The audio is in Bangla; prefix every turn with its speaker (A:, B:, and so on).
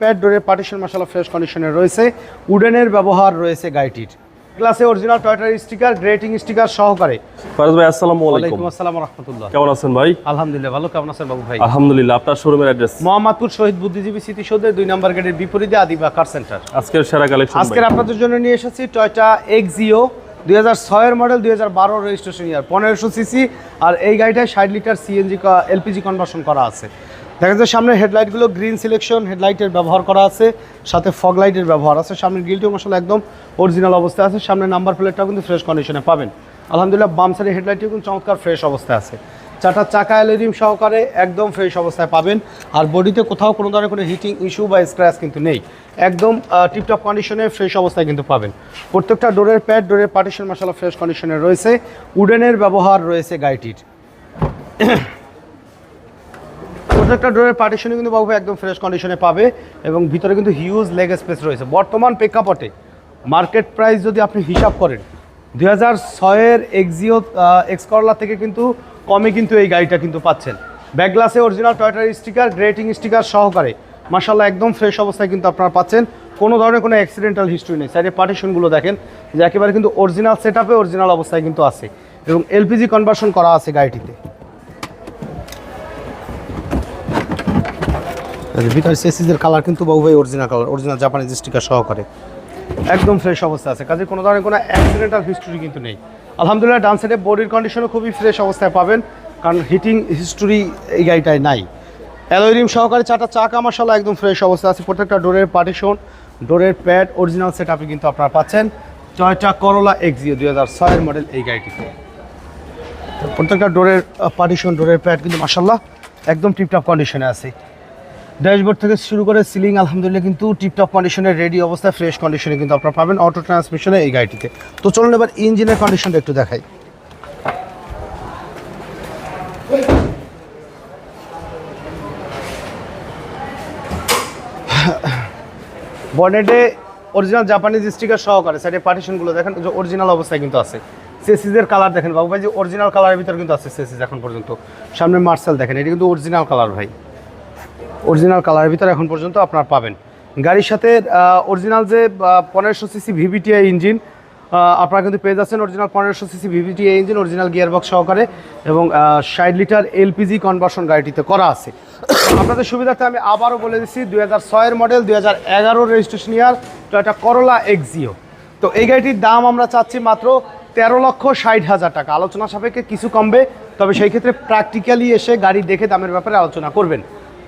A: প্যাড ডোরের পার্টিশন মশলা ফ্রেশ কন্ডিশনে রয়েছে উডেনের ব্যবহার রয়েছে গাড়িটির। গ্লাসে অরিজিনাল টয়টার স্টিকার গ্রেটিং স্টিকার সহকারে।
B: ফারাজ ভাই আসসালামু আলাইকুম।
A: আসসালাম রহমতুল্লাহ
B: কেমন আছেন ভাই?
A: আলহামদুলিল্লাহ ভালো। কেমন আছেন বাবু ভাই?
B: আলহামদুলিল্লাহ আপনার শোরুমের অ্যাড্রেস
A: মোহাম্মদপুর শহীদ বুদ্ধিজীবী স্মৃতিসৌধের দুই নম্বর গেটের বিপরীতে আদিবা কার সেন্টার
B: আজকের সেরা কালেকশন
A: আজকের আপনাদের জন্য নিয়ে এসেছি টয়টা এক্সিও দুই হাজার ছয়ের মডেল দুই হাজার বারো রেজিস্ট্রেশন ইয়ার পনেরোশো সিসি আর এই গাড়িটায় ষাট লিটার সিএনজি এলপিজি কনভার্সন করা আছে। দেখা যাচ্ছে সামনে হেডলাইটগুলো গ্রিন সিলেকশন হেডলাইটের ব্যবহার করা আছে, সাথে ফগ লাইটের ব্যবহার আছে, সামনের গ্রিলটিও মশলা একদম অরিজিনাল অবস্থায় আছে সামনে নাম্বার প্লেটটাও কিন্তু ফ্রেশ কন্ডিশনে পাবেন। আলহামদুলিল্লাহ, বাম সাইডের কিন্তু চমৎকার ফ্রেশ অবস্থায় আছে। চারটা চাকা এলইডিম সহকারে একদম ফ্রেশ অবস্থায় পাবেন, আর বডিতে কোথাও কোনো ধরনের কোনো হিটিং ইস্যু বা স্ক্র্যাচ কিন্তু নেই। একদম টিপটপ কন্ডিশনে ফ্রেশ অবস্থায় কিন্তু পাবেন। প্রত্যেকটা ডোরের প্যাড ডোরের পার্টিশন মশলা ফ্রেশ কন্ডিশনে রয়েছে উডেনের ব্যবহার রয়েছে গাড়িটির। প্রত্যেকটা ডোরের পার্টিশনে কিন্তু বাবু একদম ফ্রেশ কন্ডিশনে পাবে এবং ভিতরে কিন্তু হিউজ লেগ স্পেস রয়েছে। বর্তমান প্রেক্ষাপটে মার্কেট প্রাইস যদি আপনি হিসাব করেন, দুই হাজার ছয়ের এক্সিও এক্স করলা থেকে কিন্তু কমে কিন্তু এই গাড়িটা কিন্তু পাচ্ছেন। ব্যাক গ্লাসে অরিজিনাল টয়টার স্টিকার গ্রেটিং স্টিকার সহকারে মাসাল্লাহ একদম ফ্রেশ অবস্থায় কিন্তু আপনারা পাচ্ছেন। কোনো ধরনের কোনো অ্যাক্সিডেন্টাল হিস্ট্রি নেই। সাইডে পার্টিশনগুলো দেখেন যে একেবারে কিন্তু অরিজিনাল সেট অরিজিনাল অবস্থায় কিন্তু আছে। এবং এলপিজি কনভার্সন করা আছে গাড়িটিতে। ভিতরে সেসিসের কালার কিন্তু বাবু original colour original Japanese sticker সহকারে। একদম ফ্রেশ অবস্থা আছে। কাজে কোনো ধরনের কোনো অ্যাক্সিডেন্টাল হিস্টোরি কিন্তু নেই। আলহামদুলিল্লাহ, ডান সাইডে বডির কন্ডিশনও খুবই ফ্রেশ অবস্থায় পাবেন, কারণ হিটিং হিস্টোরি এই গাড়িটায় নাই। অ্যালোরিম সহকারে চারটা চাকা মশলা একদম ফ্রেশ অবস্থা আছে। প্রত্যেকটা ডোরের পার্টিশন ডোরের প্যাড অরিজিনাল সেট আপে কিন্তু আপনারা পাচ্ছেন। টয়টা করোলা এক্সিও দুই হাজার ছয়ের মডেল এই গাড়িটিতে। প্রত্যেকটা ডোরের পার্টিশন ডোরের প্যাড কিন্তু মাসাল্লাহ একদম টিপটপ কন্ডিশনে আছে। ড্যাশবোর্ড থেকে শুরু করে সিলিং, আলহামদুলিল্লাহ, কিন্তু টিপটপ কন্ডিশনে রেডি অবস্থায় ফ্রেশ কন্ডিশনে কিন্তু আপনারা পাবেন অটো ট্রান্সমিশনে এই গাড়িটিতে। তো চলুন এবার ইঞ্জিনের কন্ডিশনটা একটু দেখাই। বনেটে অরিজিনাল জাপানিজ স্টিকার সহকারে সাইডে পার্টিশনগুলো দেখেন যে অরিজিনাল অবস্থায় কিন্তু আছে। সেসিসের কালার দেখেন বাবু ভাই, যে অরিজিনাল কালারের ভিতরে কিন্তু আছে সেসিজ এখন পর্যন্ত। সামনে মার্শাল দেখেন, এটা কিন্তু অরিজিনাল কালার ভাই। অরিজিনাল কালারের ভিতরে এখন পর্যন্ত আপনার পাবেন। গাড়ির সাথে অরিজিনাল যে পনেরোশো সিসি ভিভিটিআই ইঞ্জিন আপনারা কিন্তু পেয়ে যাচ্ছেন অরিজিনাল পনেরোশো CC VVTI engine original gearbox সহকারে এবং ষাট লিটার এলপিজি কনভার্সন গাড়িটিতে করা আছে। আপনাদের সুবিধার্থে আমি আবারও বলে দিচ্ছি, দুই হাজার ছয়ের মডেল দুই হাজার এগারোর রেজিস্ট্রেশন ইয়ার তো এটা করলা এক্সিও তো এই গাড়িটির দাম আমরা চাচ্ছি মাত্র তেরো লক্ষ ষাট হাজার টাকা। আলোচনা সাপেক্ষে কিছু কমবে, তবে সেই ক্ষেত্রে প্র্যাকটিক্যালি এসে গাড়ি দেখে দামের ব্যাপারে আলোচনা করবেন।